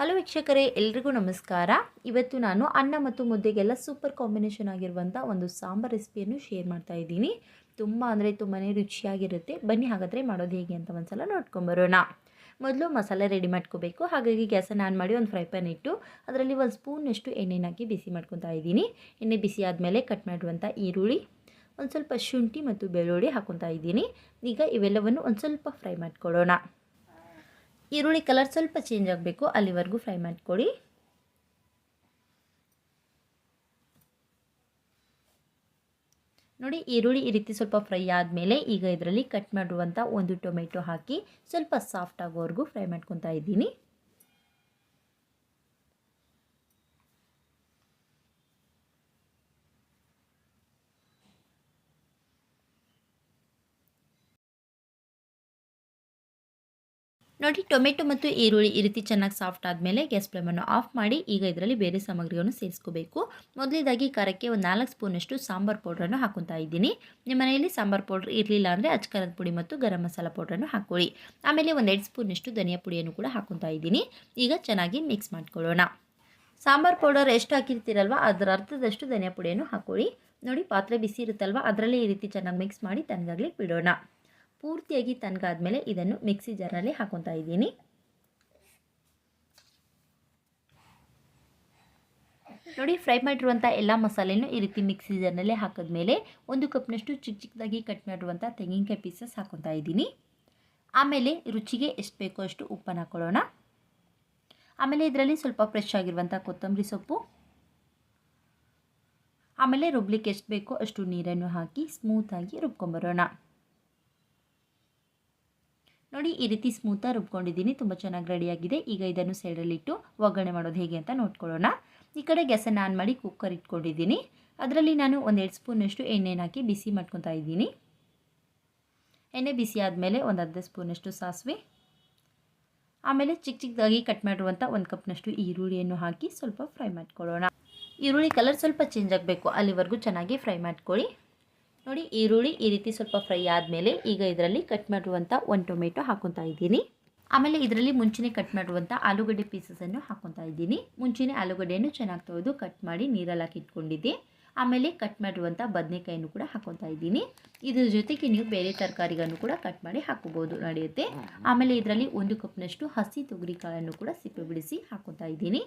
Hello ವೀಕ್ಷಕರೇ, ಎಲ್ರಿಗೂ ನಮಸ್ಕಾರ. ಇವತ್ತು ನಾನು ಅನ್ನ ಮತ್ತು ಮುದ್ದೆಗೆಲ್ಲ ಸೂಪರ್ ಕಾಂಬಿನೇಷನ್ ಆಗಿರುವಂಥ ಒಂದು ಸಾಂಬಾರ್ ರೆಸಿಪಿಯನ್ನು ಶೇರ್ ಮಾಡ್ತಾ ಇದ್ದೀನಿ. ತುಂಬ ಅಂದರೆ ತುಂಬಾ ರುಚಿಯಾಗಿರುತ್ತೆ. ಬನ್ನಿ ಹಾಗಾದರೆ ಮಾಡೋದು ಹೇಗೆ ಅಂತ ಒಂದ್ಸಲ ನೋಡ್ಕೊಂಬರೋಣ ಮೊದಲು ಮಸಾಲೆ ರೆಡಿ ಮಾಡ್ಕೋಬೇಕು. ಹಾಗಾಗಿ ಗ್ಯಾಸನ್ನು ಆನ್ ಮಾಡಿ ಒಂದು ಫ್ರೈ ಪ್ಯಾನ್ ಇಟ್ಟು ಅದರಲ್ಲಿ ಒಂದು ಸ್ಪೂನಷ್ಟು ಎಣ್ಣೆನ ಹಾಕಿ ಬಿಸಿ ಮಾಡ್ಕೊತಾ ಇದ್ದೀನಿ. ಎಣ್ಣೆ ಬಿಸಿ ಆದಮೇಲೆ ಕಟ್ ಮಾಡಿರುವಂಥ ಈರುಳ್ಳಿ, ಒಂದು ಸ್ವಲ್ಪ ಶುಂಠಿ ಮತ್ತು ಬೆಳ್ಳುಳ್ಳಿ ಹಾಕೊತಾ ಇದ್ದೀನಿ. ಈಗ ಇವೆಲ್ಲವನ್ನು ಒಂದು ಸ್ವಲ್ಪ ಫ್ರೈ ಮಾಡ್ಕೊಳ್ಳೋಣ. ಈರುಳ್ಳಿ ಕಲರ್ ಸ್ವಲ್ಪ ಚೇಂಜ್ ಆಗಬೇಕು. ಅಲ್ಲಿವರೆಗೂ ಫ್ರೈ ಮಾಡಿಕೊಡಿ ನೋಡಿ, ಈರುಳ್ಳಿ ಈ ರೀತಿ ಸ್ವಲ್ಪ ಫ್ರೈ ಆದಮೇಲೆ ಈಗ ಇದರಲ್ಲಿ ಕಟ್ ಮಾಡುವಂಥ ಒಂದು ಟೊಮೆಟೊ ಹಾಕಿ ಸ್ವಲ್ಪ ಸಾಫ್ಟ್ ಆಗೋವರೆಗೂ ಫ್ರೈ ಮಾಡ್ಕೊತಾ ಇದ್ದೀನಿ. ನೋಡಿ, ಟೊಮೆಟೊ ಮತ್ತು ಈರುಳ್ಳಿ ಈ ರೀತಿ ಚೆನ್ನಾಗಿ ಸಾಫ್ಟ್ ಆದಮೇಲೆ ಗ್ಯಾಸ್ ಫ್ಲೇಮನ್ನು ಆಫ್ ಮಾಡಿ ಈಗ ಇದರಲ್ಲಿ ಬೇರೆ ಸಾಮಗ್ರಿಗಳನ್ನು ಸೇರಿಸ್ಕೋಬೇಕು. ಮೊದಲೇದಾಗಿ ಖಾರಕ್ಕೆ ಒಂದು ನಾಲ್ಕು ಸ್ಪೂನಷ್ಟು ಸಾಂಬಾರು ಪೌಡ್ರನ್ನು ಹಾಕೊತಾ ಇದ್ದೀನಿ. ನಿಮ್ಮ ಮನೆಯಲ್ಲಿ ಸಾಂಬಾರು ಪೌಡ್ರ್ ಇರಲಿಲ್ಲ ಅಂದರೆ ಅಚ್ಕಾರದ ಪುಡಿ ಮತ್ತು ಗರಂ ಮಸಾಲ ಪೌಡ್ರನ್ನು ಹಾಕೊಳ್ಳಿ. ಆಮೇಲೆ ಒಂದು ಎರಡು ಸ್ಪೂನಷ್ಟು ಧನಿಯಾ ಪುಡಿಯನ್ನು ಕೂಡ ಹಾಕೊತಾ ಇದ್ದೀನಿ. ಈಗ ಚೆನ್ನಾಗಿ ಮಿಕ್ಸ್ ಮಾಡ್ಕೊಳ್ಳೋಣ. ಸಾಂಬಾರು ಪೌಡರ್ ಎಷ್ಟು ಹಾಕಿರ್ತೀರಲ್ವ? ಅದರ ಅರ್ಧದಷ್ಟು ಧನಿಯಾ ಪುಡಿಯನ್ನು ಹಾಕೊಳ್ಳಿ. ನೋಡಿ, ಪಾತ್ರೆ ಬಿಸಿ ಇರುತ್ತಲ್ವ? ಅದರಲ್ಲೇ ಈ ರೀತಿ ಚೆನ್ನಾಗಿ ಮಿಕ್ಸ್ ಮಾಡಿ ತಣ್ಣಗಾಗ್ಲಿಕ್ಕೆ ಬಿಡೋಣ. ಪೂರ್ತಿಯಾಗಿ ತನಗಾದ್ಮೇಲೆ ಇದನ್ನು ಮಿಕ್ಸಿ ಜಾರಲ್ಲಿ ಹಾಕೊತಾ ಇದ್ದೀನಿ. ನೋಡಿ, ಫ್ರೈ ಮಾಡಿರುವಂಥ ಎಲ್ಲ ಮಸಾಲೆನೂ ಈ ರೀತಿ ಮಿಕ್ಸಿ ಜಾರ್ನಲ್ಲೇ ಹಾಕಿದ್ಮೇಲೆ ಒಂದು ಕಪ್ನಷ್ಟು ಚಿಕ್ಕ ಚಿಕ್ಕದಾಗಿ ಕಟ್ ಮಾಡಿರುವಂಥ ತೆಂಗಿನಕಾಯಿ ಪೀಸಸ್ ಹಾಕೊತಾ ಇದ್ದೀನಿ. ಆಮೇಲೆ ರುಚಿಗೆ ಎಷ್ಟು ಬೇಕೋ ಅಷ್ಟು ಉಪ್ಪನ್ನು ಹಾಕೊಳ್ಳೋಣ. ಆಮೇಲೆ ಇದರಲ್ಲಿ ಸ್ವಲ್ಪ ಫ್ರೆಶ್ ಆಗಿರುವಂಥ ಕೊತ್ತಂಬರಿ ಸೊಪ್ಪು. ಆಮೇಲೆ ರುಬ್ಲಿಕ್ಕೆ ಎಷ್ಟು ಬೇಕೋ ಅಷ್ಟು ನೀರನ್ನು ಹಾಕಿ ಸ್ಮೂತಾಗಿ ರುಬ್ಕೊಂಬರೋಣ. ನೋಡಿ, ಈ ರೀತಿ ಸ್ಮೂತಾಗಿ ರುಬ್ಕೊಂಡಿದ್ದೀನಿ. ತುಂಬ ಚೆನ್ನಾಗಿ ರೆಡಿಯಾಗಿದೆ ಈಗ ಇದನ್ನು ಸೈಡಲ್ಲಿಟ್ಟು ಒಗ್ಗರಣೆ ಮಾಡೋದು ಹೇಗೆ ಅಂತ ನೋಡ್ಕೊಳ್ಳೋಣ. ಈ ಕಡೆ ಗ್ಯಾಸನ್ನು ಆನ್ ಮಾಡಿ ಕುಕ್ಕರ್ ಇಟ್ಕೊಂಡಿದ್ದೀನಿ. ಅದರಲ್ಲಿ ನಾನು ಒಂದೆರಡು ಸ್ಪೂನಷ್ಟು ಎಣ್ಣೆನ ಹಾಕಿ ಬಿಸಿ ಮಾಡ್ಕೊತಾ ಇದ್ದೀನಿ. ಎಣ್ಣೆ ಬಿಸಿ ಆದಮೇಲೆ ಒಂದು ಅರ್ಧ ಸ್ಪೂನಷ್ಟು ಸಾಸಿವೆ. ಆಮೇಲೆ ಚಿಕ್ಕ ಚಿಕ್ಕದಾಗಿ ಕಟ್ ಮಾಡಿರುವಂಥ ಒಂದು ಕಪ್ನಷ್ಟು ಈರುಳ್ಳಿಯನ್ನು ಹಾಕಿ ಸ್ವಲ್ಪ ಫ್ರೈ ಮಾಡ್ಕೊಳ್ಳೋಣ. ಈರುಳ್ಳಿ ಕಲರ್ ಸ್ವಲ್ಪ ಚೇಂಜ್ ಆಗಬೇಕು. ಅಲ್ಲಿವರೆಗೂ ಚೆನ್ನಾಗಿ ಫ್ರೈ ಮಾಡ್ಕೊಳ್ಳಿ. ನೋಡಿ ಈರುಳ್ಳಿ ಈ ರೀತಿ ಸ್ವಲ್ಪ ಫ್ರೈ ಆದಮೇಲೆ ಈಗ ಇದರಲ್ಲಿ ಕಟ್ ಮಾಡಿರುವಂಥ ಒಂದು ಟೊಮೆಟೊ ಹಾಕೊತಾ ಇದ್ದೀನಿ. ಆಮೇಲೆ ಇದರಲ್ಲಿ ಮುಂಚೆನೇ ಕಟ್ ಮಾಡಿರುವಂಥ ಆಲೂಗಡ್ಡೆ ಪೀಸಸನ್ನು ಹಾಕೊತಾ ಇದ್ದೀನಿ. ಮುಂಚೆನೇ ಆಲೂಗಡ್ಡೆಯನ್ನು ಚೆನ್ನಾಗಿ ತೊಳೆದು ಕಟ್ ಮಾಡಿ ನೀರಲ್ಲಿ ಹಾಕಿ ಇಟ್ಕೊಂಡಿದ್ದೆ. ಆಮೇಲೆ ಕಟ್ ಮಾಡಿರುವಂಥ ಬದನೆಕಾಯನ್ನು ಕೂಡ ಹಾಕೊತಾ ಇದ್ದೀನಿ. ಇದ್ರ ಜೊತೆಗೆ ನೀವು ಬೇರೆ ತರಕಾರಿಗಳನ್ನು ಕೂಡ ಕಟ್ ಮಾಡಿ ಹಾಕೋಬೋದು ನಡೆಯುತ್ತೆ. ಆಮೇಲೆ ಇದರಲ್ಲಿ ಒಂದು ಕಪ್ನಷ್ಟು ಹಸಿ ತೊಗರಿ ಕಾಳನ್ನು ಕೂಡ ಸಿಪ್ಪೆ ಬಿಡಿಸಿ ಹಾಕೊತಾ ಇದ್ದೀನಿ.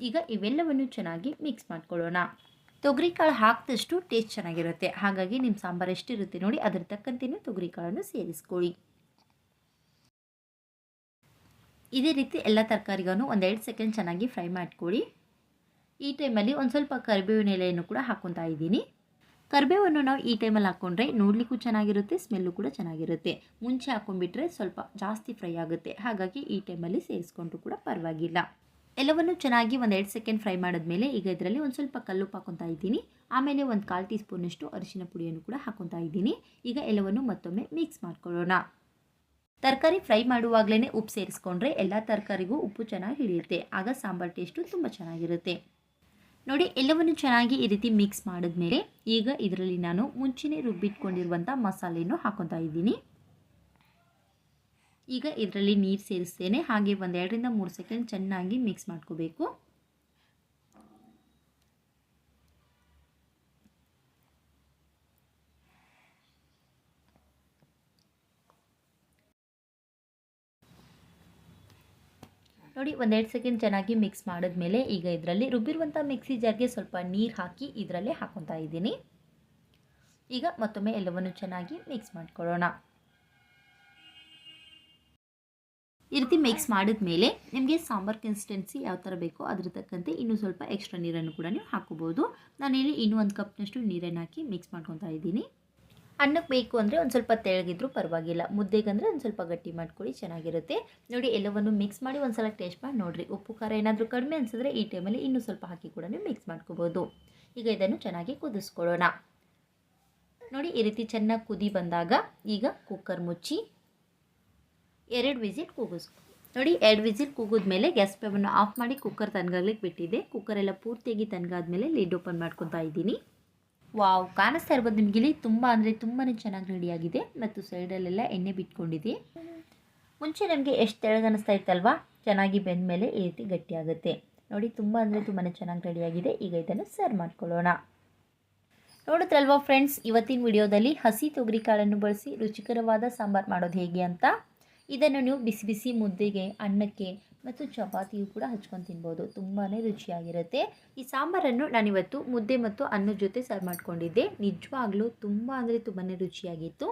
ಈಗ ಇವೆಲ್ಲವನ್ನು ಚೆನ್ನಾಗಿ ಮಿಕ್ಸ್ ಮಾಡ್ಕೊಳ್ಳೋಣ. ತೊಗರಿ ಕಾಳು ಹಾಕಿದಷ್ಟು ಟೇಸ್ಟ್ ಚೆನ್ನಾಗಿರುತ್ತೆ. ಹಾಗಾಗಿ ನಿಮ್ಮ ಸಾಂಬಾರು ಎಷ್ಟಿರುತ್ತೆ ನೋಡಿ, ಅದ್ರ ತಕ್ಕಂತೆಯೂ ತೊಗರಿ ಕಾಳನ್ನು ಸೇರಿಸ್ಕೊಳ್ಳಿ. ಇದೇ ರೀತಿ ಎಲ್ಲ ತರಕಾರಿಗಳನ್ನು ಒಂದೆರಡು ಸೆಕೆಂಡ್ ಚೆನ್ನಾಗಿ ಫ್ರೈ ಮಾಡ್ಕೊಳ್ಳಿ. ಈ ಟೈಮಲ್ಲಿ ಒಂದು ಸ್ವಲ್ಪ ಕರಿಬೇವಿನ ಎಲೆಯನ್ನು ಕೂಡ ಹಾಕ್ಕೊತಾ ಇದ್ದೀನಿ. ಕರಿಬೇವನ್ನು ನಾವು ಈ ಟೈಮಲ್ಲಿ ಹಾಕ್ಕೊಂಡ್ರೆ ನೋಡಲಿಕ್ಕೂ ಚೆನ್ನಾಗಿರುತ್ತೆ ಸ್ಮೆಲ್ಲು ಕೂಡ ಚೆನ್ನಾಗಿರುತ್ತೆ. ಮುಂಚೆ ಹಾಕ್ಕೊಂಡ್ಬಿಟ್ರೆ ಸ್ವಲ್ಪ ಜಾಸ್ತಿ ಫ್ರೈ ಆಗುತ್ತೆ. ಹಾಗಾಗಿ ಈ ಟೈಮಲ್ಲಿ ಸೇರಿಸ್ಕೊಂಡ್ರು ಕೂಡ ಪರವಾಗಿಲ್ಲ. ಎಲ್ಲವನ್ನು ಚೆನ್ನಾಗಿ ಒಂದು ಎರಡು ಸೆಕೆಂಡ್ ಫ್ರೈ ಮಾಡಿದ್ಮೇಲೆ ಈಗ ಇದರಲ್ಲಿ ಒಂದು ಸ್ವಲ್ಪ ಕಲ್ಲುಪ್ಪು ಹಾಕೊತಾ ಇದ್ದೀನಿ. ಆಮೇಲೆ ಒಂದು ಕಾಲು ಟೀ ಸ್ಪೂನಷ್ಟು ಅರಿಶಿನ ಪುಡಿಯನ್ನು ಕೂಡ ಹಾಕೊತಾ ಇದ್ದೀನಿ. ಈಗ ಎಲ್ಲವನ್ನು ಮತ್ತೊಮ್ಮೆ ಮಿಕ್ಸ್ ಮಾಡ್ಕೊಳ್ಳೋಣ. ತರಕಾರಿ ಫ್ರೈ ಮಾಡುವಾಗಲೇ ಉಪ್ಪು ಸೇರಿಸ್ಕೊಂಡ್ರೆ ಎಲ್ಲ ತರಕಾರಿಗೂ ಉಪ್ಪು ಚೆನ್ನಾಗಿ ಹಿಡಿಯುತ್ತೆ. ಆಗ ಸಾಂಬಾರು ಟೇಸ್ಟು ತುಂಬ ಚೆನ್ನಾಗಿರುತ್ತೆ. ನೋಡಿ, ಎಲ್ಲವನ್ನು ಚೆನ್ನಾಗಿ ಈ ರೀತಿ ಮಿಕ್ಸ್ ಮಾಡಿದ್ಮೇಲೆ ಈಗ ಇದರಲ್ಲಿ ನಾನು ಮುಂಚೆನೇ ರುಬ್ಬಿಟ್ಕೊಂಡಿರುವಂಥ ಮಸಾಲೆಯನ್ನು ಹಾಕೊತಾ ಇದ್ದೀನಿ. ಈಗ ಇದರಲ್ಲಿ ನೀರು ಸೇರಿಸ್ತೇನೆ. ಹಾಗೆ ಒಂದು ಎರಡರಿಂದ ಮೂರು ಸೆಕೆಂಡ್ ಚೆನ್ನಾಗಿ ಮಿಕ್ಸ್ ಮಾಡ್ಕೋಬೇಕು. ನೋಡಿ ಒಂದೆರಡು ಸೆಕೆಂಡ್ ಚೆನ್ನಾಗಿ ಮಿಕ್ಸ್ ಮಾಡಿದ್ಮೇಲೆ ಈಗ ಇದರಲ್ಲಿ ರುಬ್ಬಿರುವಂಥ ಮಿಕ್ಸಿ ಜಾರ್ಗೆ ಸ್ವಲ್ಪ ನೀರು ಹಾಕಿ ಇದರಲ್ಲೇ ಹಾಕೊತಾ ಇದ್ದೀನಿ. ಈಗ ಮತ್ತೊಮ್ಮೆ ಎಲ್ಲವನ್ನು ಚೆನ್ನಾಗಿ ಮಿಕ್ಸ್ ಮಾಡ್ಕೊಳ್ಳೋಣ. ಈ ರೀತಿ ಮಿಕ್ಸ್ ಮಾಡಿದ ಮೇಲೆ ನಿಮಗೆ ಸಾಂಬಾರ್ ಕನ್ಸಿಸ್ಟೆನ್ಸಿ ಯಾವ ಥರ ಬೇಕೋ ಅದ್ರ ತಕ್ಕಂತೆ ಇನ್ನೂ ಸ್ವಲ್ಪ ಎಕ್ಸ್ಟ್ರಾ ನೀರನ್ನು ಕೂಡ ನೀವು ಹಾಕೋಬೋದು ನಾನಿಲ್ಲಿ ಇನ್ನೂ ಒಂದು ಕಪ್ನಷ್ಟು ನೀರನ್ನು ಹಾಕಿ ಮಿಕ್ಸ್ ಮಾಡ್ಕೊತಾ ಇದ್ದೀನಿ. ಅನ್ನಕ್ಕೆ ಬೇಕು ಅಂದರೆ ಒಂದು ಸ್ವಲ್ಪ ತೆಳಗಿದ್ರೂ ಪರವಾಗಿಲ್ಲ. ಮುದ್ದೆಗಂದರೆ ಒಂದು ಸ್ವಲ್ಪ ಗಟ್ಟಿ ಮಾಡ್ಕೊಳ್ಳಿ, ಚೆನ್ನಾಗಿರುತ್ತೆ. ನೋಡಿ, ಎಲ್ಲವನ್ನು ಮಿಕ್ಸ್ ಮಾಡಿ ಒಂದು ಸಲ ಟೇಸ್ಟ್ ಮಾಡಿ ನೋಡಿರಿ. ಉಪ್ಪು, ಖಾರ ಏನಾದರೂ ಕಡಿಮೆ ಅನಿಸಿದ್ರೆ ಈ ಟೈಮಲ್ಲಿ ಇನ್ನೂ ಸ್ವಲ್ಪ ಹಾಕಿ ಕೂಡ ಮಿಕ್ಸ್ ಮಾಡ್ಕೋಬೋದು. ಈಗ ಇದನ್ನು ಚೆನ್ನಾಗಿ ಕುದಿಸ್ಕೊಳ್ಳೋಣ. ನೋಡಿ, ಈ ರೀತಿ ಚೆನ್ನಾಗಿ ಕುದಿ ಬಂದಾಗ ಈಗ ಕುಕ್ಕರ್ ಮುಚ್ಚಿ ಎರಡು ವಿಸಿಲ್ ಕೂಗಿಸ್ಕೊ ನೋಡಿ, ಎರಡು ವಿಸಿಲ್ ಕೂಗಿದ್ಮೇಲೆ ಗ್ಯಾಸ್ ಸ್ಟವನ್ನು ಆಫ್ ಮಾಡಿ ಕುಕ್ಕರ್ ತನಗಾಗ್ಲಿಕ್ಕೆ ಬಿಟ್ಟಿದ್ದೆ. ಕುಕ್ಕರ್ ಎಲ್ಲ ಪೂರ್ತಿಯಾಗಿ ತನ್ಗಾದ್ಮೇಲೆ ಲಿಡ್ ಓಪನ್ ಮಾಡ್ಕೊತಾ ಇದ್ದೀನಿ. ವಾವ್, ಕಾಣಿಸ್ತಾ ಇರ್ಬೋದು ನಿಮ್ಗೆ. ಇಲ್ಲಿ ತುಂಬ ಅಂದರೆ ತುಂಬಾ ಚೆನ್ನಾಗಿ ರೆಡಿಯಾಗಿದೆ. ಮತ್ತು ಸೈಡಲ್ಲೆಲ್ಲ ಎಣ್ಣೆ ಬಿಟ್ಕೊಂಡಿದೆ. ಮುಂಚೆ ನಮಗೆ ಎಷ್ಟು ತೆಳಗೆ ಅನಿಸ್ತಾ ಇತ್ತಲ್ವಾ? ಚೆನ್ನಾಗಿ ಬೆಂದ ಮೇಲೆ ಈ ರೀತಿ ಗಟ್ಟಿಯಾಗುತ್ತೆ ನೋಡಿ, ತುಂಬ ಅಂದರೆ ತುಂಬಾ ಚೆನ್ನಾಗಿ ರೆಡಿಯಾಗಿದೆ. ಈಗ ಇದನ್ನು ಸರ್ವ್ ಮಾಡ್ಕೊಳ್ಳೋಣ. ನೋಡಿದ್ರಲ್ವಾ ಫ್ರೆಂಡ್ಸ್, ಇವತ್ತಿನ ವಿಡಿಯೋದಲ್ಲಿ ಹಸಿ ತೊಗರಿ ಕಾಳನ್ನು ಬಳಸಿ ರುಚಿಕರವಾದ ಸಾಂಬಾರು ಮಾಡೋದು ಹೇಗೆ ಅಂತ? ಇದನ್ನು ನೀವು ಬಿಸಿ ಬಿಸಿ ಮುದ್ದೆಗೆ, ಅನ್ನಕ್ಕೆ ಮತ್ತು ಚಪಾತಿಯು ಕೂಡ ಹಚ್ಕೊಂಡು ತಿನ್ಬೋದು. ತುಂಬಾ ರುಚಿಯಾಗಿರುತ್ತೆ. ಈ ಸಾಂಬಾರನ್ನು ನಾನಿವತ್ತು ಮುದ್ದೆ ಮತ್ತು ಅನ್ನದ ಜೊತೆ ಸರ್ವ್ ಮಾಡ್ಕೊಂಡಿದ್ದೆ. ನಿಜವಾಗ್ಲೂ ತುಂಬ ಅಂದರೆ ತುಂಬಾ ರುಚಿಯಾಗಿತ್ತು.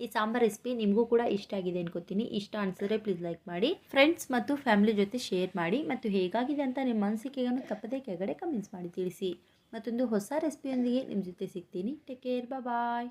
ಈ ಸಾಂಬಾರ್ ರೆಸಿಪಿ ನಿಮಗೂ ಕೂಡ ಇಷ್ಟ ಆಗಿದೆ ಅನ್ಕೋತೀನಿ. ಇಷ್ಟ ಅನಿಸಿದ್ರೆ ಪ್ಲೀಸ್ ಲೈಕ್ ಮಾಡಿ ಫ್ರೆಂಡ್ಸ್ ಮತ್ತು ಫ್ಯಾಮಿಲಿ ಜೊತೆ ಶೇರ್ ಮಾಡಿ ಮತ್ತು ಹೇಗಾಗಿದೆ ಅಂತ ನಿಮ್ಮ ಅನಿಸಿಕೆಯನ್ನು ತಪ್ಪದೇ ಕೆಳಗಡೆ ಕಮೆಂಟ್ಸ್ ಮಾಡಿ ತಿಳಿಸಿ. ಮತ್ತೊಂದು ಹೊಸ ರೆಸಿಪಿಯೊಂದಿಗೆ ನಿಮ್ಮ ಜೊತೆ ಸಿಗ್ತೀನಿ. Take care bye